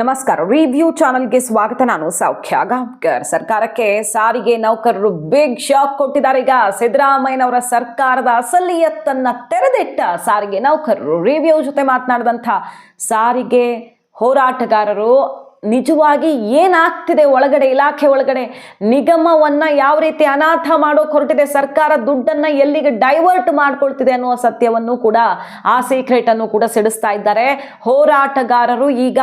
ನಮಸ್ಕಾರ. ರಿವ್ಯೂ ಚಾನಲ್ಗೆ ಸ್ವಾಗತ. ನಾನು ಸೌಖ್ಯ ಗಾಂವ್ಕರ್. ಸರ್ಕಾರಕ್ಕೆ ಸಾರಿಗೆ ನೌಕರರು ಬಿಗ್ ಶಾಕ್ ಕೊಟ್ಟಿದ್ದಾರೆ. ಈಗ ಸಿದ್ದರಾಮಯ್ಯನವರ ಸರ್ಕಾರದ ಅಸಲಿಯತ್ತನ್ನ ತೆರೆದಿಟ್ಟ ಸಾರಿಗೆ ನೌಕರರು. ರಿವ್ಯೂ ಜೊತೆ ಮಾತನಾಡಿದಂಥ ಸಾರಿಗೆ ಹೋರಾಟಗಾರರು, ನಿಜವಾಗಿ ಏನಾಗ್ತಿದೆ? ಒಳಗಡೆ, ಇಲಾಖೆ ಒಳಗಡೆ ನಿಗಮವನ್ನ ಯಾವ ರೀತಿ ಅನಾಥ ಮಾಡೋಕೆ ಹೊರಟಿದೆ? ಸರ್ಕಾರ ದುಡ್ಡನ್ನ ಎಲ್ಲಿಗೆ ಡೈವರ್ಟ್ ಮಾಡ್ಕೊಳ್ತಿದೆ ಅನ್ನುವ ಸತ್ಯವನ್ನು ಕೂಡ, ಆ ಸೀಕ್ರೆಟ್ ಅನ್ನು ಕೂಡ ಸಿಡಿಸ್ತಾ ಇದ್ದಾರೆ. ಹೋರಾಟಗಾರರು ಈಗ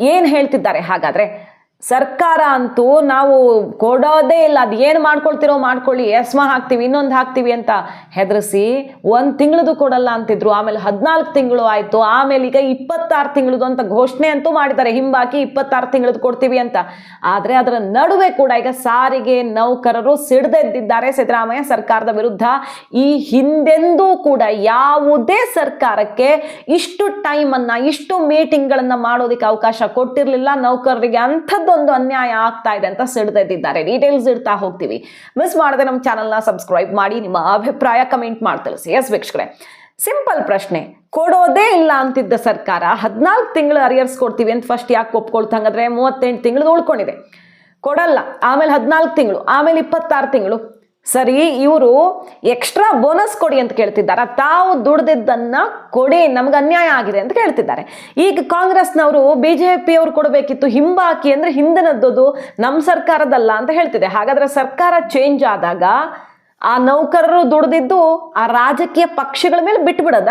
ಏನ್ ಹೇಳ್ತಿದ್ದಾರೆ ಹಾಗಾದ್ರೆ? ಸರ್ಕಾರ ಅಂತೂ ನಾವು ಕೊಡೋದೇ ಇಲ್ಲ. ಅದು ಏನು ಮಾಡ್ಕೊಳ್ತಿರೋ ಮಾಡ್ಕೊಳ್ಳಿ. ಎಸ್ಮ ಹಾಕ್ತೀವಿ, ಇನ್ನೊಂದು ಹಾಕ್ತೀವಿ ಅಂತ ಹೆದರಿಸಿ ಒಂದು ತಿಂಗಳದು ಕೊಡಲ್ಲ ಅಂತಿದ್ರು. ಆಮೇಲೆ ಹದಿನಾಲ್ಕು ತಿಂಗಳು ಆಯಿತು. ಆಮೇಲೆ ಈಗ ಇಪ್ಪತ್ತಾರು ತಿಂಗಳದು ಅಂತ ಘೋಷಣೆ ಅಂತೂ ಮಾಡಿದ್ದಾರೆ. ಹಿಂಬಾಕಿ ಇಪ್ಪತ್ತಾರು ತಿಂಗಳದು ಕೊಡ್ತೀವಿ ಅಂತ. ಆದರೆ ಅದರ ನಡುವೆ ಕೂಡ ಈಗ ಸಾರಿಗೆ ನೌಕರರು ಸಿಡ್ದೆದ್ದಿದ್ದಾರೆ ಸಿದ್ದರಾಮಯ್ಯ ಸರ್ಕಾರದ ವಿರುದ್ಧ. ಈ ಹಿಂದೆಂದೂ ಕೂಡ ಯಾವುದೇ ಸರ್ಕಾರಕ್ಕೆ ಇಷ್ಟು ಟೈಮನ್ನು, ಇಷ್ಟು ಮೀಟಿಂಗ್ಗಳನ್ನು ಮಾಡೋದಕ್ಕೆ ಅವಕಾಶ ಕೊಟ್ಟಿರಲಿಲ್ಲ ನೌಕರರಿಗೆ. ಅಂಥದ್ದೊಂದು ಅನ್ಯಾಯ ಆಗ್ತಾ ಇದೆ ಅಂತ ಸಿಡ್ತಿದ್ದಾರೆ ಡೀಟೇಲ್ಸ್ ಇಡ್ತಾ ಹೋಗ್ತೀವಿ. ಮಿಸ್ ಮಾಡದೆ ನಮ್ಮ ಚಾನಲ್ನ ಸಬ್ಸ್ಕ್ರೈಬ್ ಮಾಡಿ, ನಿಮ್ಮ ಅಭಿಪ್ರಾಯ ಕಮೆಂಟ್ ಮಾಡಿ ತಿಳಿಸಿ ಎಸ್ ವೀಕ್ಷಕರೇ? ಸಿಂಪಲ್ ಪ್ರಶ್ನೆ, ಕೊಡೋದೇ ಇಲ್ಲ ಅಂತಿದ್ದ ಸರ್ಕಾರ ಹದಿನಾಲ್ಕು ತಿಂಗಳು ಅರಿಯರ್ಸ್ ಕೊಡ್ತೀವಿ ಅಂತ ಫಸ್ಟ್ ಯಾಕೆ ಒಪ್ಕೊಳ್ತಂಗಂದ್ರೆ ಮೂವತ್ತೆಂಟು ತಿಂಗಳು ಉಳ್ಕೊಂಡಿದೆ. ಕೊಡಲ್ಲ, ಆಮೇಲೆ ಹದಿನಾಲ್ಕು ತಿಂಗಳು, ಆಮೇಲೆ ಇಪ್ಪತ್ತಾರು ತಿಂಗಳು ಸರಿ, ಇವರು ಎಕ್ಸ್ಟ್ರಾ ಬೋನಸ್ ಕೊಡಿ ಅಂತ ಕೇಳ್ತಿದ್ದಾರೆ. ತಾವು ದುಡ್ದಿದ್ದನ್ನ ಕೊಡಿ, ನಮ್ಗೆ ಅನ್ಯಾಯ ಆಗಿದೆ ಅಂತ ಕೇಳ್ತಿದ್ದಾರೆ. ಈಗ ಕಾಂಗ್ರೆಸ್ನವರು ಬಿ ಜೆ ಪಿಯವರು ಕೊಡಬೇಕಿತ್ತು, ಹಿಂಬಾಕಿ ಅಂದ್ರೆ ಹಿಂದಿನದ್ದು ನಮ್ಮ ಸರ್ಕಾರದಲ್ಲ ಅಂತ ಹೇಳ್ತಿದೆ. ಹಾಗಾದ್ರೆ ಸರ್ಕಾರ ಚೇಂಜ್ ಆದಾಗ ಆ ನೌಕರರು ದುಡ್ದಿದ್ದು ಆ ರಾಜಕೀಯ ಪಕ್ಷಗಳ ಮೇಲೆ ಬಿಟ್ಬಿಡದ?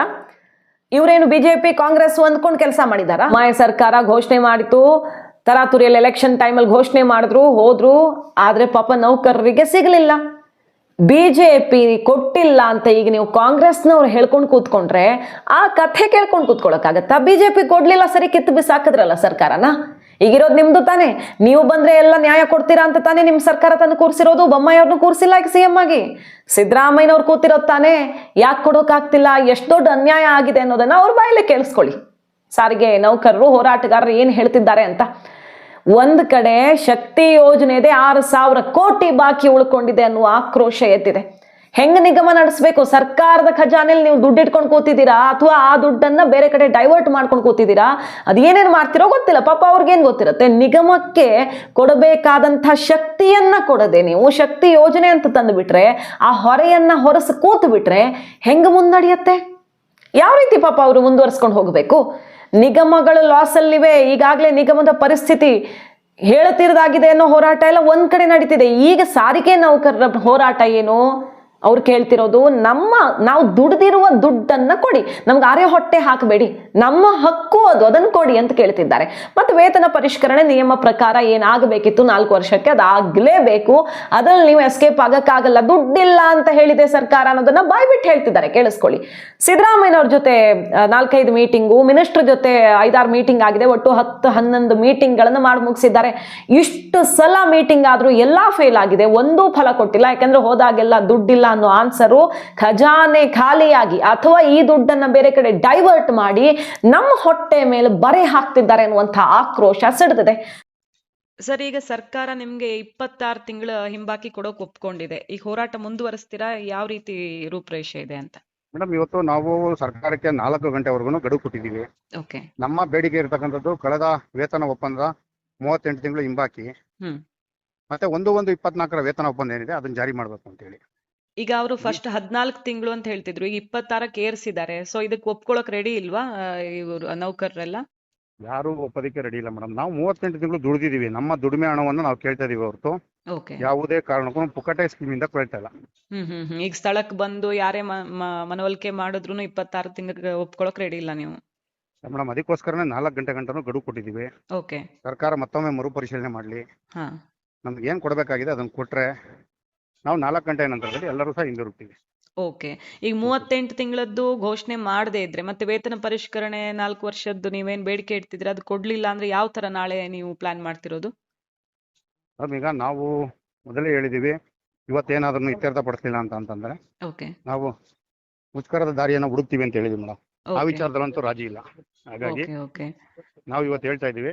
ಇವರೇನು ಬಿಜೆಪಿ, ಕಾಂಗ್ರೆಸ್ ಅಂದ್ಕೊಂಡು ಕೆಲಸ ಮಾಡಿದಾರ? ಮಾಯ ಸರ್ಕಾರ ಘೋಷಣೆ ಮಾಡಿತು ತರಾತುರಿಯಲ್ಲಿ ಎಲೆಕ್ಷನ್ ಟೈಮಲ್ಲಿ ಘೋಷಣೆ ಮಾಡಿದ್ರು, ಹೋದ್ರು. ಆದ್ರೆ ಪಾಪ ನೌಕರರಿಗೆ ಸಿಗಲಿಲ್ಲ. ಬಿಜೆಪಿ ಕೊಟ್ಟಿಲ್ಲ ಅಂತ ಈಗ ನೀವು ಕಾಂಗ್ರೆಸ್ನವ್ರು ಹೇಳ್ಕೊಂಡು ಕೂತ್ಕೊಂಡ್ರೆ, ಆ ಕಥೆ ಕೇಳ್ಕೊಂಡು ಕೂತ್ಕೊಳ್ಳೋಕ್ಕಾಗತ್ತಾ? ಬಿಜೆಪಿ ಕೊಡ್ಲಿಲ್ಲ ಸರಿ, ಕಿತ್ತು ಬಿಸಾಕಿದ್ರಲ್ಲ ಸರ್ಕಾರನ? ಈಗಿರೋದು ನಿಮ್ದು ತಾನೇ. ನೀವು ಬಂದ್ರೆ ಎಲ್ಲ ನ್ಯಾಯ ಕೊಡ್ತೀರಾ ಅಂತ ತಾನೇ ನಿಮ್ಮ ಸರ್ಕಾರ ತಂದು ಕೂರಿಸಿರೋದು? ಬೊಮ್ಮಾಯಿಯವ್ರನ್ನ ಕೂರಿಸಿಲ್ಲ ಈಗ ಸಿ ಎಂ ಆಗಿ. ಸಿದ್ದರಾಮಯ್ಯನವ್ರು ಕೂತಿರೋದು ತಾನೇ. ಯಾಕೆ ಕೊಡೋಕ್ಕಾಗ್ತಿಲ್ಲ ಎಷ್ಟು ದೊಡ್ಡ ಅನ್ಯಾಯ ಆಗಿದೆ ಅನ್ನೋದನ್ನ ಅವ್ರ ಬಾಯಲ್ಲೇ ಕೇಳಿಸ್ಕೊಳ್ಳಿ. ಸಾರಿಗೆ ನೌಕರರು, ಹೋರಾಟಗಾರರು ಏನು ಹೇಳ್ತಿದ್ದಾರೆ ಅಂತ. ಒಂದು ಕಡೆ ಶಕ್ತಿ ಯೋಜನೆ ಇದೆ, ಆರು ಸಾವಿರ ಕೋಟಿ ಬಾಕಿ ಉಳ್ಕೊಂಡಿದೆ ಅನ್ನುವ ಆಕ್ರೋಶ ಎದ್ದಿದೆ. ಹೆಂಗ್ ನಿಗಮ ನಡೆಸಬೇಕು? ಸರ್ಕಾರದ ಖಜಾನೆಯಲ್ಲಿ ನೀವು ದುಡ್ಡು ಇಟ್ಕೊಂಡು ಕೂತಿದ್ದೀರಾ? ಅಥವಾ ಆ ದುಡ್ಡನ್ನ ಬೇರೆ ಕಡೆ ಡೈವರ್ಟ್ ಮಾಡ್ಕೊಂಡು ಕೂತಿದ್ದೀರಾ? ಅದೇನೇನು ಮಾಡ್ತಿರೋ ಗೊತ್ತಿಲ್ಲ. ಪಾಪ ಅವ್ರಿಗೇನು ಗೊತ್ತಿರುತ್ತೆ? ನಿಗಮಕ್ಕೆ ಕೊಡಬೇಕಾದಂಥ ಶಕ್ತಿಯನ್ನ ಕೊಡದೆ ನೀವು, ಶಕ್ತಿ ಯೋಜನೆ ಅಂತ ತಂದುಬಿಟ್ರೆ, ಆ ಹೊರೆಯನ್ನ ಹೊರಸು ಕೂತು ಬಿಟ್ರೆ ಹೆಂಗ್ ಮುನ್ನಡೆಯುತ್ತೆ? ಯಾವ ರೀತಿ ಪಾಪ ಅವರು ಮುಂದುವರಿಸ್ಕೊಂಡು ಹೋಗಬೇಕು? ನಿಗಮಗಳು ಲಾಸಲ್ಲಿವೆ ಈಗಾಗಲೇ ನಿಗಮದ ಪರಿಸ್ಥಿತಿ ಹೇಳುತ್ತಿರದಾಗಿದೆ ಅನ್ನೋ ಹೋರಾಟ ಎಲ್ಲ ಒಂದ್ ಕಡೆ ನಡೀತಿದೆ. ಈಗ ಸಾರಿಗೆ ನೌಕರರ ಹೋರಾಟ ಏನು? ಅವ್ರು ಕೇಳ್ತಿರೋದು, ನಮ್ಮ, ನಾವು ದುಡ್ದಿರುವ ದುಡ್ಡನ್ನ ಕೊಡಿ. ನಮ್ಗೆ ಆರೆ ಹೊಟ್ಟೆ ಹಾಕಬೇಡಿ. ನಮ್ಮ ಹಕ್ಕು ಅದು, ಅದನ್ನು ಕೊಡಿ ಅಂತ ಕೇಳ್ತಿದ್ದಾರೆ. ಮತ್ತೆ ವೇತನ ಪರಿಷ್ಕರಣೆ ನಿಯಮ ಪ್ರಕಾರ ಏನಾಗಬೇಕಿತ್ತು ನಾಲ್ಕು ವರ್ಷಕ್ಕೆ? ಅದಾಗಲೇಬೇಕು ಅದ್ರಲ್ಲಿ ನೀವು ಎಸ್ಕೇಪ್ ಆಗಕ್ಕಾಗಲ್ಲ. ದುಡ್ಡಿಲ್ಲ ಅಂತ ಹೇಳಿದೆ ಸರ್ಕಾರ ಅನ್ನೋದನ್ನ ಬಾಯ್ಬಿಟ್ಟು ಹೇಳ್ತಿದ್ದಾರೆ. ಕೇಳಿಸ್ಕೊಳ್ಳಿ. ಸಿದ್ದರಾಮಯ್ಯನವ್ರ ಜೊತೆ ನಾಲ್ಕೈದು ಮೀಟಿಂಗು ಮಿನಿಸ್ಟರ್ ಜೊತೆ ಐದಾರು ಮೀಟಿಂಗ್ ಆಗಿದೆ. ಒಟ್ಟು ಹತ್ತು, ಹನ್ನೊಂದು ಮೀಟಿಂಗ್ಗಳನ್ನು ಮಾಡಿ ಮುಗಿಸಿದ್ದಾರೆ. ಇಷ್ಟು ಸಲ ಮೀಟಿಂಗ್ ಆದ್ರೂ ಎಲ್ಲಾ ಫೇಲ್ ಆಗಿದೆ. ಒಂದೂ ಫಲ ಕೊಟ್ಟಿಲ್ಲ. ಯಾಕಂದ್ರೆ ಹೋದಾಗೆಲ್ಲ ದುಡ್ಡಿಲ್ಲ ಅನ್ನೋ ಆನ್ಸರು ಖಜಾನೆ ಖಾಲಿಯಾಗಿ ಅಥವಾ ಈ ದುಡ್ಡನ್ನ ಬೇರೆ ಕಡೆ ಡೈವರ್ಟ್ ಮಾಡಿ ನಮ್ಮ ಹೊಟ್ಟೆ ಮೇಲೆ ಬರೆ ಹಾಕ್ತಿದ್ದಾರೆ ಅನ್ನುವಂಥ ಆಕ್ರೋಶ ಸಿಡ್ದಿದೆ. ಸರ್ ಈಗ ಸರ್ಕಾರ ನಿಮ್ಗೆ ಇಪ್ಪತ್ತಾರು ತಿಂಗಳ ಹಿಂಬಾಕಿ ಕೊಡೋಕೆ ಒಪ್ಕೊಂಡಿದೆ. ಈಗ ಹೋರಾಟ ಮುಂದುವರಿಸ್ತೀರಾ? ಯಾವ ರೀತಿ ರೂಪರೇಷೆ ಇದೆ ಅಂತ? ಮೇಡಮ್ ಇವತ್ತು ನಾವು ಸರ್ಕಾರಕ್ಕೆ ನಾಲ್ಕು ಗಂಟೆವರೆಗೂ ಗಡುವು ಕೊಟ್ಟಿದ್ದೀವಿ. ಓಕೆ. ನಮ್ಮ ಬೇಡಿಕೆ ಇರತಕ್ಕಂಥದ್ದು ಕಳೆದ ವೇತನ ಒಪ್ಪಂದ ಮೂವತ್ತೆಂಟು ತಿಂಗಳು ಹಿಂಬಾಕಿ ಹ್ಮ್. ಮತ್ತೆ ಒಂದು ಒಂದು ಇಪ್ಪತ್ನಾಲ್ಕರ ವೇತನ ಒಪ್ಪಂದ ಏನಿದೆ ಅದನ್ನ ಜಾರಿ ಮಾಡಬೇಕು ಅಂತ ಹೇಳಿ ಈಗ ಅವರು ಫಸ್ಟ್ ಹದ್ನಾಲ್ಕು ತಿಂಗಳು ಅಂತ ಹೇಳ್ತಿದ್ರು ಈಗ ಇಪ್ಪತ್ತಾರಕ್ಕೆ ಏರ್ಸಿದ್ದಾರೆ. ಸೊ ಇದಕ್ಕೆ ಒಪ್ಕೊಳಕ್ ರೆಡಿ ಇಲ್ವಾ ಇವರು ನೌಕರರೆಲ್ಲ? ಯಾರು ಒಪ್ಪೋದಕ್ಕೆ ರೆಡಿ ಇಲ್ಲ ಮೇಡಮ್ ನಾವು ಮೂವತ್ತೆಂಟು ತಿಂಗಳು ದುಡಿದಿದ್ದೀವಿ ನಮ್ಮ ದುಡಿಮೆ ಹಣವನ್ನು ನಾವು ಕೇಳ್ತಾ ಇದೀವಿ ಹೊರತು. ಓಕೆ. ಯಾವುದೇ ಕಾರಣಕ್ಕೂ ಪುಕಟೆ ಸ್ಕೀಮ್ ಇಂದ ಕೇಳ್ತಾ ಇಲ್ಲ. ಹ್ಮ್ ಹ್ಮ್ ಹ್ಮ್. ಈಗ ಸ್ಥಳಕ್ಕೆ ಬಂದು ಯಾರೇ ಮ- ಮ- ಮನವೊಲಿಕೆ ಮಾಡಿದ್ರು ಇಪ್ಪತ್ತಾರು ತಿಂಗಳಿಗೆ ಒಪ್ಕೊಳಕ್ ರೆಡಿ ಇಲ್ಲ ನೀವು. ಮೇಡಮ್ ಅದಕ್ಕೋಸ್ಕರನೇ ನಾಲ್ಕು ಗಂಟೆ ಗಂಟನೂ ಗಡುವು ಕೊಟ್ಟಿದ್ದೀವಿ ಓಕೆ. ಸರ್ಕಾರ ಮತ್ತೊಮ್ಮೆ ಮರುಪರಿಶೀಲನೆ ಮಾಡಲಿ. ಹಾ. ನಮ್ಗೆ ಏನು ಕೊಡಬೇಕಾಗಿದೆ ಅದನ್ನು ಕೊಟ್ಟರೆ ನಾವು ನಾಲ್ಕು ಗಂಟೆ ನಂತರದಲ್ಲಿ ಎಲ್ಲರೂ ಸಹ ಹಿಂದಿರುಗ್ತೀವಿ. ಓಕೆ ಈಗ ಮೂವತ್ತೆಂಟು ತಿಂಗಳದ್ದು ಘೋಷಣೆ ಮಾಡದೇ ಇದ್ರೆ ಮತ್ತೆ ವೇತನ ಪರಿಷ್ಕರಣೆ ನಾಲ್ಕು ವರ್ಷದ್ದು ನೀವೇನ್ ಬೇಡಿಕೆ ಇಡ್ತಿದ್ರೆ ಅದು ಕೊಡ್ಲಿಲ್ಲ ಅಂದ್ರೆ ಯಾವ ತರ ನಾಳೆ ನೀವು ಪ್ಲಾನ್ ಮಾಡ್ತಿರೋದು? ಈಗ ನಾವು ಮೊದಲೇ ಹೇಳಿದೀವಿ ಇವತ್ತೇನಾದ್ರೂ ಇತ್ಯರ್ಥ ಪಡಿಸಲಿಲ್ಲ ಅಂತ ಅಂತಂದ್ರೆ ಓಕೆ ನಾವು ಮುಷ್ಕರದ ದಾರಿಯನ್ನ ಹುಡುಕ್ತೀವಿ ಅಂತ ಹೇಳಿದ್ವಿ ಮೇಡಮ್ ಆ ವಿಚಾರದಲ್ಲಂತೂ ರಾಜಿ ಇಲ್ಲ. ಹಾಗಾಗಿ ನಾವು ಇವತ್ತು ಹೇಳ್ತಾ ಇದ್ದೀವಿ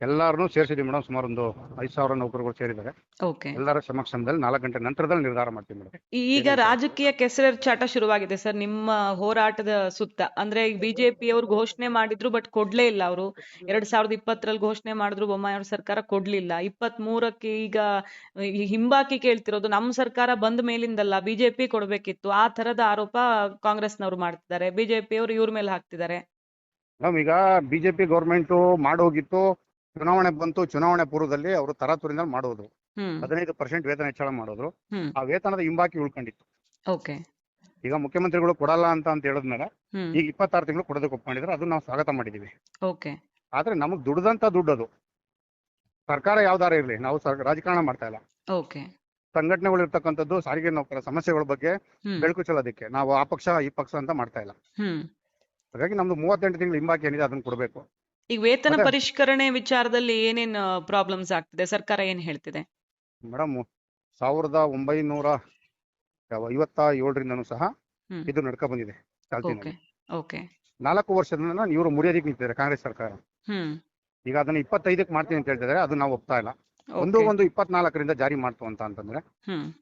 ಎಲ್ಲಾರನ್ನೂ ಸೇರಿಸಿದ್ವಿ ಮೇಡಮ್ ಸುಮಾರು ಒಂದು ಐದು ಸಾವಿರ ನೌಕರರು ಸೇರಿದ್ದಾರೆ. ಓಕೆ ಎಲ್ಲರ ಸಮಕ್ಷಮದಲ್ಲಿ ನಾಲ್ಕು ಗಂಟೆ ನಂತರದಲ್ಲಿ ನಿರ್ಧಾರ ಮಾಡ್ತೀವಿ ಮೇಡಮ್. ಈಗ ರಾಜಕೀಯ ಕೆಸರ ಚಾಟ ಶುರುವಾಗಿದೆ ಸರ್ ನಿಮ್ಮ ಹೋರಾಟದ ಸುತ್ತ. ಅಂದ್ರೆ ಬಿಜೆಪಿ ಅವರು ಘೋಷಣೆ ಮಾಡಿದ್ರು ಬಟ್ ಕೊಡ್ಲೇ ಇಲ್ಲ ಅವರು. ಎರಡ್ ಸಾವಿರದ ಇಪ್ಪತ್ತರಲ್ಲಿ ಘೋಷಣೆ ಮಾಡಿದ್ರು ಬೊಮ್ಮಾಯಿ ಅವ್ರ ಸರ್ಕಾರ ಕೊಡ್ಲಿಲ್ಲ. ಇಪ್ಪತ್ತ್ ಮೂರಕ್ಕೆ ಈಗ ಹಿಂಬಾಕಿ ಕೇಳ್ತಿರೋದು ನಮ್ಮ ಸರ್ಕಾರ ಬಂದ ಮೇಲಿಂದಲ್ಲ ಬಿಜೆಪಿ ಕೊಡ್ಬೇಕಿತ್ತು. ಆ ತರದ ಆರೋಪ ಕಾಂಗ್ರೆಸ್ನವ್ರು ಮಾಡ್ತಿದ್ದಾರೆ. ಬಿಜೆಪಿ ಅವರು ಇವ್ರ ಮೇಲೆ ಹಾಕ್ತಿದ್ದಾರೆ. ಮೇಡಮ್ ಈಗ ಬಿಜೆಪಿ ಗೌರ್ಮೆಂಟ್ ಮಾಡೋಗಿತ್ತು. ಚುನಾವಣೆ ಬಂತು ಚುನಾವಣೆ ಪೂರ್ವದಲ್ಲಿ ಅವರು ತರಾತುರಿಂದ ಮಾಡೋದು ಹದಿನೈದು ಪರ್ಸೆಂಟ್ ವೇತನ ಹೆಚ್ಚಳ ಮಾಡೋದ್ರು. ಆ ವೇತನದ ಹಿಂಬಾಕಿ ಉಳ್ಕೊಂಡಿತ್ತು. ಓಕೆ. ಈಗ ಮುಖ್ಯಮಂತ್ರಿಗಳು ಕೊಡಲ್ಲ ಅಂತ ಅಂತ ಹೇಳಿದ್ಮೇಲೆ ಈಗ ಇಪ್ಪತ್ತಾರು ತಿಂಗಳು ಕೊಡೋದಕ್ಕೆ ಒಪ್ಕೊಂಡಿದ್ರೆ ಅದು ನಾವು ಸ್ವಾಗತ ಮಾಡಿದೀವಿ. ಓಕೆ. ಆದ್ರೆ ನಮಗ್ ದುಡ್ದಂತ ದುಡ್ಡು ಅದು. ಸರ್ಕಾರ ಯಾವ್ದಾರ ಇರಲಿ ನಾವು ರಾಜಕಾರಣ ಮಾಡ್ತಾ ಇಲ್ಲ. ಓಕೆ. ಸಂಘಟನೆಗಳು ಇರ್ತಕ್ಕಂಥದ್ದು ಸಾರಿಗೆ ನೌಕರ ಸಮಸ್ಯೆಗಳ ಬಗ್ಗೆ ಬೆಳಕು ಚೆಲ್ಲೋದಕ್ಕೆ ನಾವು ಆ ಪಕ್ಷ ಈ ಪಕ್ಷ ಅಂತ ಮಾಡ್ತಾ ಇಲ್ಲ. ಹಾಗಾಗಿ ನಮ್ದು ಮೂವತ್ತೆಂಟು ತಿಂಗಳು ಹಿಂಬಾಕಿ ಏನಿದೆ ಅದನ್ನ ಕೊಡಬೇಕು. ಈಗ ವೇತನ ಪರಿಷ್ಕರಣೆ ವಿಚಾರದಲ್ಲಿ ಏನೇನ್ ಪ್ರಾಬ್ಲಮ್ಸ್ ಆಗ್ತಿದೆ? ಸರ್ಕಾರ ಏನ್ ಹೇಳ್ತಿದೆ? ಮೇಡಮ್ ಸಾವಿರದ ಒಂಬೈನೂರ ಐವತ್ತ ಏಳರಿಂದನು ಸಹ ಇದು ನಡ್ಕ ಬಂದಿದೆ ಓಕೆ ಚಾಲ್ತಿನಲ್ಲಿ. ಓಕೆ ನಾಲ್ಕು ವರ್ಷದಿಂದ ಇವರು ಮುರಿಯೋದಕ್ಕೆ ನಿಂತಿದ್ದಾರೆ ಕಾಂಗ್ರೆಸ್ ಸರ್ಕಾರ. ಈಗ ಅದನ್ನ ಇಪ್ಪತ್ತೈದಕ್ಕೆ ಮಾಡ್ತೀನಿ ಅಂತ ಹೇಳ್ತಿದ್ದಾರೆ ಅದು ನಾವು ಒಪ್ತಾ ಇಲ್ಲ. ಒಂದು ಒಂದು ಇಪ್ಪತ್ನಾಲ್ಕರಿಂದ ಜಾರಿ ಮಾಡ್ತು ಅಂತ ಅಂತಂದ್ರೆ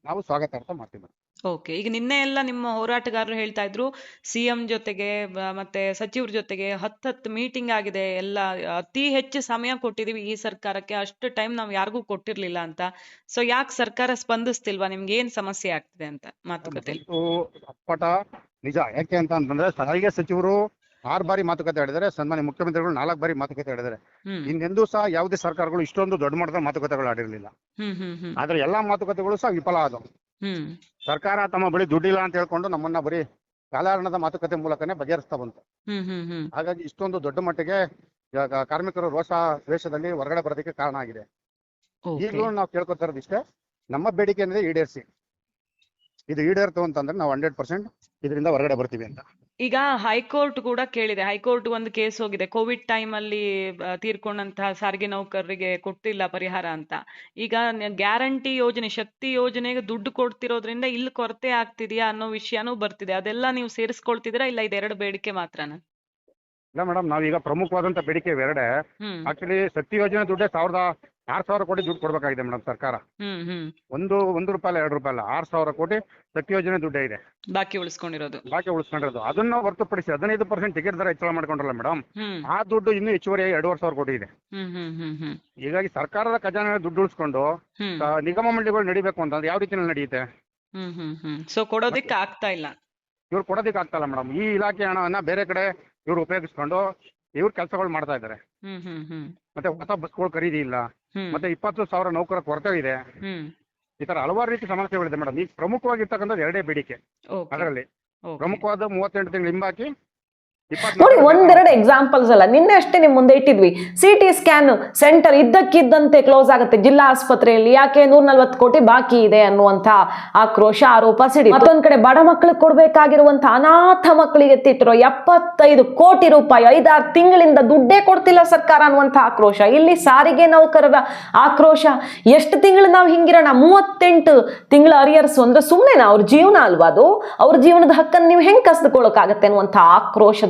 ನಾವು ಸ್ವಾಗತಾರ್ಥ ಮಾಡ್ತೀವಿ. ಓಕೆ ಈಗ ನಿನ್ನೆ ಎಲ್ಲ ನಿಮ್ಮ ಹೋರಾಟಗಾರರು ಹೇಳ್ತಾ ಇದ್ರು ಸಿಎಂ ಜೊತೆಗೆ ಬ- ಮತ್ತೆ ಸಚಿವರ ಜೊತೆಗೆ ಹತ್ತತ್ತು ಮೀಟಿಂಗ್ ಆಗಿದೆ ಎಲ್ಲ ಅತಿ ಹೆಚ್ಚು ಸಮಯ ಕೊಟ್ಟಿದೀವಿ ಈ ಸರ್ಕಾರಕ್ಕೆ ಅಷ್ಟು ಟೈಮ್ ನಾವು ಯಾರಿಗೂ ಕೊಟ್ಟಿರ್ಲಿಲ್ಲ ಅಂತ. ಸೊ ಯಾಕೆ ಸರ್ಕಾರ ಸ್ಪಂದಿಸ್ತಿಲ್ವಾ? ನಿಮ್ಗೆ ಏನ್ ಸಮಸ್ಯೆ ಆಗ್ತಿದೆ ಅಂತ ಮಾತುಕತೆ? ಅಪ್ಪಟ ನಿಜ. ಯಾಕೆ ಅಂತ ಅಂತಂದ್ರೆ ಸಾರಿಗೆ ಸಚಿವರು ಆರು ಬಾರಿ ಮಾತುಕತೆ ಹೇಳಿದರೆ ಸನ್ಮಾನ್ಯ ಮುಖ್ಯಮಂತ್ರಿಗಳು ನಾಲ್ಕು ಬಾರಿ ಮಾತುಕತೆ ಹೇಳಿದರೆ ಹ್ಮ್. ಸಹ ಯಾವುದೇ ಸರ್ಕಾರಗಳು ಇಷ್ಟೊಂದು ದೊಡ್ಡ ಮಟ್ಟದ ಮಾತುಕತೆಗಳು ಆಡಿರಲಿಲ್ಲ. ಹ್ಮ್ ಹ್ಮ್ ಹ್ಮ್. ಆದ್ರೆ ಎಲ್ಲಾ ಮಾತುಕತೆಗಳು ಸಹ ವಿಫಲ ಆದವು. ಹ್ಮ್. ಸರ್ಕಾರ ತಮ್ಮ ಬಳಿ ದುಡ್ಡಿಲ್ಲ ಅಂತ ಹೇಳ್ಕೊಂಡು ನಮ್ಮನ್ನ ಬರೀ ಕಾಲಾರಣದ ಮಾತುಕತೆ ಮೂಲಕನೇ ಬಗೆಹರಿಸ್ತಾ ಬಂತು. ಹ್ಮ್ ಹ್ಮ್ ಹ್ಮ್. ಹಾಗಾಗಿ ಇಷ್ಟೊಂದು ದೊಡ್ಡ ಮಟ್ಟಿಗೆ ಇವಾಗ ಕಾರ್ಮಿಕರು ರೋಷ ದ್ವೇಷದಲ್ಲಿ ಹೊರಗಡೆ ಬರೋದಕ್ಕೆ ಕಾರಣ ಆಗಿದೆ. ಈಗಲೂ ನಾವು ಕೇಳ್ಕೊತಾ ಇರೋದಿಷ್ಟೇ ನಮ್ಮ ಬೇಡಿಕೆ ಅಂದ್ರೆ ಈಡೇರಿಸಿ. ಇದು ಈಡೇರ್ತು ಅಂತಂದ್ರೆ ನಾವು ಹಂಡ್ರೆಡ್ ಪರ್ಸೆಂಟ್ ಇದರಿಂದ ಹೊರಗಡೆ ಬರ್ತೀವಿ ಅಂತ. ಈಗ ಹೈಕೋರ್ಟ್ ಕೂಡ ಕೇಳಿದೆ. ಹೈಕೋರ್ಟ್ ಒಂದು ಕೇಸ್ ಹೋಗಿದೆ. ಕೋವಿಡ್ ಟೈಮ್ ಅಲ್ಲಿ ತೀರ್ಕೊಂಡಂತಹ ಸಾರಿಗೆ ನೌಕರರಿಗೆ ಕೊಟ್ಟಿಲ್ಲ ಪರಿಹಾರ ಅಂತ. ಈಗ ಗ್ಯಾರಂಟಿ ಯೋಜನೆ ಶಕ್ತಿ ಯೋಜನೆಗೆ ದುಡ್ಡು ಕೊಡ್ತಿರೋದ್ರಿಂದ ಇಲ್ಲಿ ಕೊರತೆ ಆಗ್ತಿದೆಯಾ ಅನ್ನೋ ವಿಷಯನೂ ಬರ್ತಿದೆ. ಅದೆಲ್ಲ ನೀವು ಸೇರಿಸ್ಕೊಳ್ತಿದ್ದೀರಾ? ಇಲ್ಲ ಇದೆರಡು ಬೇಡಿಕೆ ಮಾತ್ರನಾ? ಇಲ್ಲ ಮೇಡಮ್ ನಾವೀಗ ಪ್ರಮುಖವಾದಂತ ಬೇಡಿಕೆ ಇವೆರಡೆ ಆಕ್ಚುಲಿ ಶಕ್ತಿ ಯೋಜನೆ ದುಡ್ಡೇ ಸಾವಿರದ ಆರು ಸಾವಿರ ಕೋಟಿ ದುಡ್ಡು ಕೊಡ್ಬೇಕಾಗಿದೆ ಮೇಡಮ್ ಸರ್ಕಾರ. ಹ್ಮ್ ಹ್ಮ್. ಒಂದು ಒಂದು ರೂಪಾಯಿ ಎರಡು ರೂಪಾಯಿ ಅಲ್ಲ ಆರು ಸಾವಿರ ಕೋಟಿ ಪ್ರತಿ ಯೋಜನೆ ದುಡ್ಡೇ ಇದೆ. ಬಾಕಿ ಉಳಿಸ್ಕೊಂಡಿರೋದು. ಬಾಕಿ ಉಳಿಸ್ಕೊಂಡಿರೋದು. ಅದನ್ನ ಹೊರತುಪಡಿಸಿ ಹದಿನೈದು ಪರ್ಸೆಂಟ್ ಟಿಕೆಟ್ ದರ ಹೆಚ್ಚಳ ಮಾಡ್ಕೊಂಡ್ರಲ್ಲ ಮೇಡಮ್ ಹ್ಮ್. ಆ ದುಡ್ಡು ಇನ್ನೂ ಹೆಚ್ಚುವರಿ ಎರಡೂವರೆ ಸಾವಿರ ಕೋಟಿ ಇದೆ ಹ್ಮ್ ಹ್ಮ್ ಹ್ಮ್ ಹ್ಮ್. ಹೀಗಾಗಿ ಸರ್ಕಾರದ ಖಜಾನೆ ದುಡ್ಡು ಉಳಿಸ್ಕೊಂಡು ಹ್ಮ್. ಆ, ನಿಗಮ ಮಂಡಳಿಗಳು ನಡಿಬೇಕು ಅಂತಂದ್ರೆ ಯಾವ ರೀತಿಯಲ್ಲಿ ನಡೆಯುತ್ತೆ? ಹ್ಮ್ ಹ್ಮ್ ಹ್ಮ್. ಸೊ ಕೊಡೋದಿಕ್ಕೆ ಆಗ್ತಾ ಇಲ್ಲ. ಇವ್ರು ಕೊಡೋದಕ್ಕೆ ಆಗ್ತಲ್ಲ ಮೇಡಮ್. ಈ ಇಲಾಖೆ ಹಣವನ್ನ ಬೇರೆ ಕಡೆ ಇವ್ರು ಉಪಯೋಗಿಸ್ಕೊಂಡು ಇವ್ರು ಕೆಲಸಗಳು ಮಾಡ್ತಾ ಇದ್ದಾರೆ. ಹ್ಮ್ ಹ್ಮ್ ಹ್ಮ್. ಮತ್ತೆ ಹೊಸ ಬಸ್ಗಳು ಖರೀದಿ ಇಲ್ಲ. ಮತ್ತೆ ಇಪ್ಪತ್ತು ಸಾವಿರ ನೌಕರ ಕೊರತೆ ಇದೆ ಈ ತರ ಹಲವಾರು ರೀತಿ ಸಮಸ್ಯೆಗಳಿದೆ ಮೇಡಮ್. ಈಗ ಪ್ರಮುಖವಾಗಿರ್ತಕ್ಕಂಥದ್ದು ಎರಡೇ ಬೇಡಿಕೆ ಅದರಲ್ಲಿ. ಪ್ರಮುಖವಾದ ಮೂವತ್ತೆಂಟು ತಿಂಗಳು ಹಿಂಬಾಕಿ ನೋಡಿ ಒಂದೆರಡು ಎಕ್ಸಾಂಪಲ್ಸ್ ಅಲ್ಲ. ನಿನ್ನೆ ಅಷ್ಟೇ ನಿಮ್ ಮುಂದೆ ಇಟ್ಟಿದ್ವಿ. ಸಿ ಟಿ ಸ್ಕ್ಯಾನ್ ಸೆಂಟರ್ ಇದ್ದಕ್ಕಿದ್ದಂತೆ ಕ್ಲೋಸ್ ಆಗುತ್ತೆ. ಜಿಲ್ಲಾ ಆಸ್ಪತ್ರೆಯಲ್ಲಿ ಯಾಕೆ ನೂರ ನಲ್ವತ್ತು ಕೋಟಿ ಬಾಕಿ ಇದೆ ಅನ್ನುವಂತ ಆಕ್ರೋಶ ಆರೋಪ ಸಿಡಿ ಮತ್ತೊಂದ್ ಕಡೆ ಬಡ ಮಕ್ಕಳಿಗೆ ಕೊಡ್ಬೇಕಾಗಿರುವಂತ ಅನಾಥ ಮಕ್ಕಳಿಗೆ ತಿಟ್ಟಿರೋ ಎಪ್ಪತ್ತೈದು ಕೋಟಿ ರೂಪಾಯಿ ಐದಾರು ತಿಂಗಳಿಂದ ದುಡ್ಡೇ ಕೊಡ್ತಿಲ್ಲ ಸರ್ಕಾರ ಅನ್ನುವಂತ ಆಕ್ರೋಶ. ಇಲ್ಲಿ ಸಾರಿಗೆ ನೌಕರರ ಆಕ್ರೋಶ. ಎಷ್ಟು ತಿಂಗಳು ನಾವು ಹಿಂಗಿರೋಣ? ಮೂವತ್ತೆಂಟು ತಿಂಗಳ ಅರಿಯರ್ಸು ಅಂದ್ರೆ ಸುಮ್ಮನೆ ಅವ್ರ ಜೀವನ ಅಲ್ವಾ ಅದು? ಅವ್ರ ಜೀವನದ ಹಕ್ಕನ್ನು ನೀವು ಹೆಂಗ್ ಕಸ್ದುಕೊಳ್ಳೋಕ್ಕಾಗತ್ತೆ ಅನ್ನುವಂಥ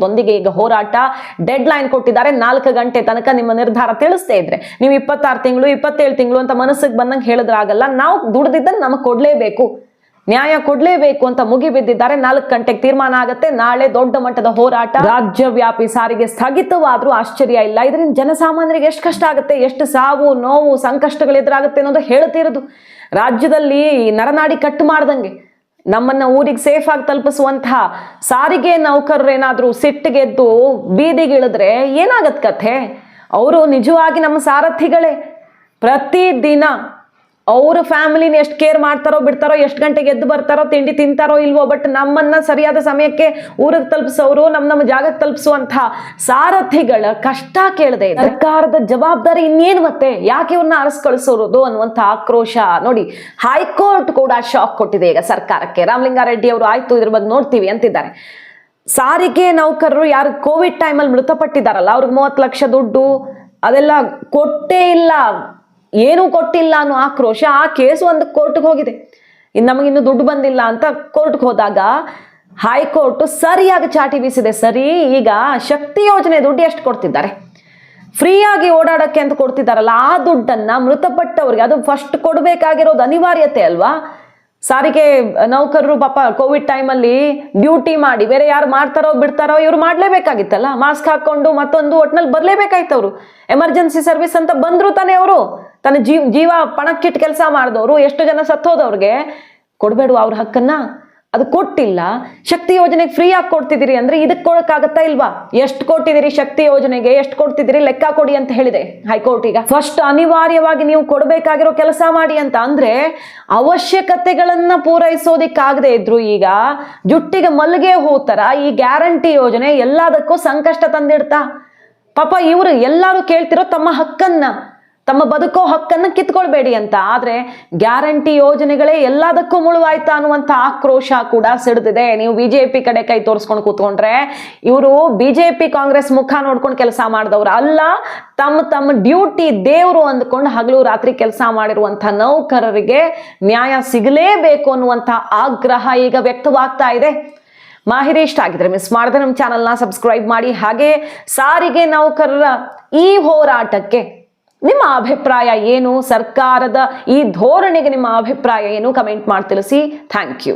ಆಕ್ರೋಶದೊಂದಿಗೆ ಈಗ ಹೋರಾಟ ಡೆಡ್ ಲೈನ್ ಕೊಟ್ಟಿದ್ದಾರೆ. ನಾಲ್ಕು ಗಂಟೆ ತನಕ ನಿಮ್ಮ ನಿರ್ಧಾರ ತಿಳಿಸ್ತೇ ಇದ್ರೆ, ನೀವು ಇಪ್ಪತ್ತಾರು ತಿಂಗಳು, ಇಪ್ಪತ್ತೇಳು ತಿಂಗಳು ಅಂತ ಮನಸ್ಸಿಗೆ ಬಂದಂಗೆ ಹೇಳಿದ್ರಾಗಲ್ಲ ನಾವು ದುಡ್ದಿದ್ದನ್ನು ನಮಗೆ ಕೊಡ್ಲೇಬೇಕು. ನ್ಯಾಯ ಕೊಡ್ಲೇಬೇಕು ಅಂತ ಮುಗಿಬಿದ್ದಿದ್ದಾರೆ. ನಾಲ್ಕು ಗಂಟೆಗೆ ತೀರ್ಮಾನ ಆಗುತ್ತೆ. ನಾಳೆ ದೊಡ್ಡ ಮಟ್ಟದ ಹೋರಾಟ. ರಾಜ್ಯವ್ಯಾಪಿ ಸಾರಿಗೆ ಸ್ಥಗಿತವಾದರೂ ಆಶ್ಚರ್ಯ ಇಲ್ಲ. ಇದರಿಂದ ಜನಸಾಮಾನ್ಯರಿಗೆ ಎಷ್ಟು ಕಷ್ಟ ಆಗುತ್ತೆ? ಎಷ್ಟು ಸಾವು, ನೋವು, ಸಂಕಷ್ಟಗಳು ಎದುರಾಗುತ್ತೆ ಅನ್ನೋದು ಹೇಳ್ತಿರೋದು. ರಾಜ್ಯದಲ್ಲಿ ನರನಾಡಿ ಕಟ್ಟು ಮಾಡ್ದಂಗೆ. ನಮ್ಮನ್ನ ಊರಿಗೆ ಸೇಫ್ ಆಗಿ ತಲುಪಿಸುವಂತಹ ಸಾರಿಗೆ ನೌಕರರೇನಾದ್ರೂ ಸಿಟ್ಟಿಗೆದ್ದು ಬೀದಿಗಿಳಿದ್ರೆ ಏನಾಗತ್ ಕಥೆ? ಅವರು ನಿಜವಾಗಿ ನಮ್ಮ ಸಾರಥಿಗಳೇ. ಪ್ರತಿದಿನ ಅವ್ರ ಫ್ಯಾಮಿಲಿನ ಎಷ್ಟು ಕೇರ್ ಮಾಡ್ತಾರೋ, ಬಿಡ್ತಾರೋ, ಎಷ್ಟು ಗಂಟೆಗೆ ಎದ್ದು ಬರ್ತಾರೋ, ತಿಂಡಿ ತಿಂತಾರೋ ಇಲ್ವೋ ಬಟ್ ನಮ್ಮನ್ನ ಸರಿಯಾದ ಸಮಯಕ್ಕೆ ಊರಿಗೆ ತಲುಪಿಸೋರು ನಮ್ಮ ನಮ್ಮ ಜಾಗಕ್ಕೆ ತಲುಪಿಸುವಂಥ ಸಾರಥಿಗಳ ಕಷ್ಟ ಕೇಳದೆ, ಸರ್ಕಾರದ ಜವಾಬ್ದಾರಿ ಇನ್ನೇನು ಮತ್ತೆ? ಯಾಕೆ ಇವ್ರನ್ನ ಅರಸ್ ಕಳಿಸೋದು ಅನ್ನುವಂಥ ಆಕ್ರೋಶ. ನೋಡಿ, ಹೈಕೋರ್ಟ್ ಕೂಡ ಶಾಕ್ ಕೊಟ್ಟಿದೆ ಈಗ ಸರ್ಕಾರಕ್ಕೆ. ರಾಮಲಿಂಗಾರೆಡ್ಡಿ ಅವರು, ಆಯ್ತು, ಇದ್ರ ಬಗ್ಗೆ ನೋಡ್ತೀವಿ ಅಂತಿದ್ದಾರೆ. ಸಾರಿಗೆ ನೌಕರರು ಯಾರು ಕೋವಿಡ್ ಟೈಮಲ್ಲಿ ಮೃತಪಟ್ಟಿದ್ದಾರಲ್ಲ, ಅವ್ರಿಗೆ ಮೂವತ್ತು ಲಕ್ಷ ದುಡ್ಡು, ಅದೆಲ್ಲ ಕೊಟ್ಟೇ ಇಲ್ಲ. ಏನೂ ಕೊಟ್ಟಿಲ್ಲ ಅನ್ನೋ ಆಕ್ರೋಶ ಆ ಕೇಸು ಒಂದು ಕೋರ್ಟ್ಗೆ ಹೋಗಿದೆ. ಇನ್ನು ನಮಗಿನ್ನು ದುಡ್ಡು ಬಂದಿಲ್ಲ ಅಂತ ಕೋರ್ಟ್ಗೆ ಹೋದಾಗ ಹೈಕೋರ್ಟ್ ಸರಿಯಾಗಿ ಚಾಟಿ ಬೀಸಿದೆ. ಸರಿ, ಈಗ ಶಕ್ತಿ ಯೋಜನೆ ದುಡ್ಡು ಎಷ್ಟು ಕೊಡ್ತಿದ್ದಾರೆ? ಫ್ರೀಯಾಗಿ ಓಡಾಡಕ್ಕೆ ಅಂತ ಕೊಡ್ತಿದ್ದಾರಲ್ಲ, ಆ ದುಡ್ಡನ್ನ ಮೃತಪಟ್ಟವ್ರಿಗೆ, ಅದು ಫಸ್ಟ್ ಕೊಡಬೇಕಾಗಿರೋದು ಅನಿವಾರ್ಯತೆ ಅಲ್ವಾ? ಸಾರಿಗೆ ನೌಕರರು ಪಾಪ ಕೋವಿಡ್ ಟೈಮಲ್ಲಿ ಡ್ಯೂಟಿ ಮಾಡಿ ಬೇರೆ ಯಾರು ಮಾಡ್ತಾರೋ ಬಿಡ್ತಾರೋ ಇವ್ರು ಮಾಡಲೇಬೇಕಾಗಿತ್ತಲ್ಲ? ಮಾಸ್ಕ್ ಹಾಕೊಂಡು ಮತ್ತೊಂದು ಒಟ್ನಲ್ಲಿ ಬರಲೇಬೇಕಾಯ್ತು ಅವರು ಎಮರ್ಜೆನ್ಸಿ ಸರ್ವಿಸ್ ಅಂತ ಬಂದರು ತಾನೇ ಅವರು. ತನ್ನ ಜೀವ ಜೀವ ಪಣಕ್ಕಿಟ್ಟು ಕೆಲಸ ಮಾಡಿದವರು, ಎಷ್ಟು ಜನ ಸತ್ತೋದವ್ರಿಗೆ ಕೊಡಬೇಡುವ ಅವ್ರ ಹಕ್ಕನ್ನ? ಅದು ಕೊಟ್ಟಿಲ್ಲ. ಶಕ್ತಿ ಯೋಜನೆಗೆ ಫ್ರೀ ಆಗಿ ಕೊಡ್ತಿದ್ದೀರಿ ಅಂದ್ರೆ ಇದಕ್ಕೆ ಕೊಡೋಕ್ಕಾಗತ್ತಾ ಇಲ್ವಾ? ಎಷ್ಟು ಕೊಟ್ಟಿದ್ದೀರಿ ಶಕ್ತಿ ಯೋಜನೆಗೆ, ಎಷ್ಟು ಕೊಡ್ತಿದ್ದೀರಿ ಲೆಕ್ಕ ಕೊಡಿ ಅಂತ ಹೇಳಿದೆ ಹೈಕೋರ್ಟ್ ಈಗ. ಫಸ್ಟ್ ಅನಿವಾರ್ಯವಾಗಿ ನೀವು ಕೊಡಬೇಕಾಗಿರೋ ಕೆಲಸ ಮಾಡಿ ಅಂತ ಅಂದ್ರೆ ಅವಶ್ಯಕತೆಗಳನ್ನ ಪೂರೈಸೋದಿಕ್ಕಾಗದೆ ಇದ್ರು ಈಗ ಜುಟ್ಟಿಗೆ ಮಲ್ಲಿಗೆ ಹೋತರ ಈ ಗ್ಯಾರಂಟಿ ಯೋಜನೆ ಎಲ್ಲದಕ್ಕೂ ಸಂಕಷ್ಟ ತಂದಿಡ್ತಾ. ಪಾಪ ಇವರು ಎಲ್ಲರೂ ಕೇಳ್ತಿರೋ ತಮ್ಮ ಹಕ್ಕನ್ನ. ತಮ್ಮ ಬದುಕೋ ಹಕ್ಕನ್ನು ಕಿತ್ಕೊಳ್ಬೇಡಿ ಅಂತ. ಆದರೆ ಗ್ಯಾರಂಟಿ ಯೋಜನೆಗಳೇ ಎಲ್ಲದಕ್ಕೂ ಮುಳುವಾಯ್ತಾ ಅನ್ನುವಂಥ ಆಕ್ರೋಶ ಕೂಡ ಸಿಡಿದಿದೆ. ನೀವು ಬಿಜೆಪಿ ಕಡೆ ಕೈ ತೋರಿಸ್ಕೊಂಡು ಕೂತ್ಕೊಂಡ್ರೆ ಇವರು ಬಿಜೆಪಿ ಕಾಂಗ್ರೆಸ್ ಮುಖ ನೋಡ್ಕೊಂಡು ಕೆಲಸ ಮಾಡಿದವರು ಅಲ್ಲ, ತಮ್ಮ ತಮ್ಮ ಡ್ಯೂಟಿ ದೇವರು ಅಂದ್ಕೊಂಡು ಹಗಲು ರಾತ್ರಿ ಕೆಲಸ ಮಾಡಿರುವಂಥ ನೌಕರರಿಗೆ ನ್ಯಾಯ ಸಿಗಲೇಬೇಕು ಅನ್ನುವಂಥ ಆಗ್ರಹ ಈಗ ವ್ಯಕ್ತವಾಗ್ತಾ ಇದೆ. ಮಾಹಿತಿ ಇಷ್ಟ ಆಗಿದ್ರೆ ಮಿಸ್ ಮಾಡದೆ ನಮ್ಮ ಚಾನಲ್ನ ಸಬ್ಸ್ಕ್ರೈಬ್ ಮಾಡಿ. ಹಾಗೆ ಸಾರಿಗೆ ನೌಕರರ ಈ ಹೋರಾಟಕ್ಕೆ ನಿಮ್ಮ ಅಭಿಪ್ರಾಯ ಏನು? ಸರ್ಕಾರದ ಈ ಧೋರಣೆಗೆ ನಿಮ್ಮ ಅಭಿಪ್ರಾಯ ಏನು? ಕಮೆಂಟ್ ಮಾಡಿ ತಿಳಿಸಿ. Thank you.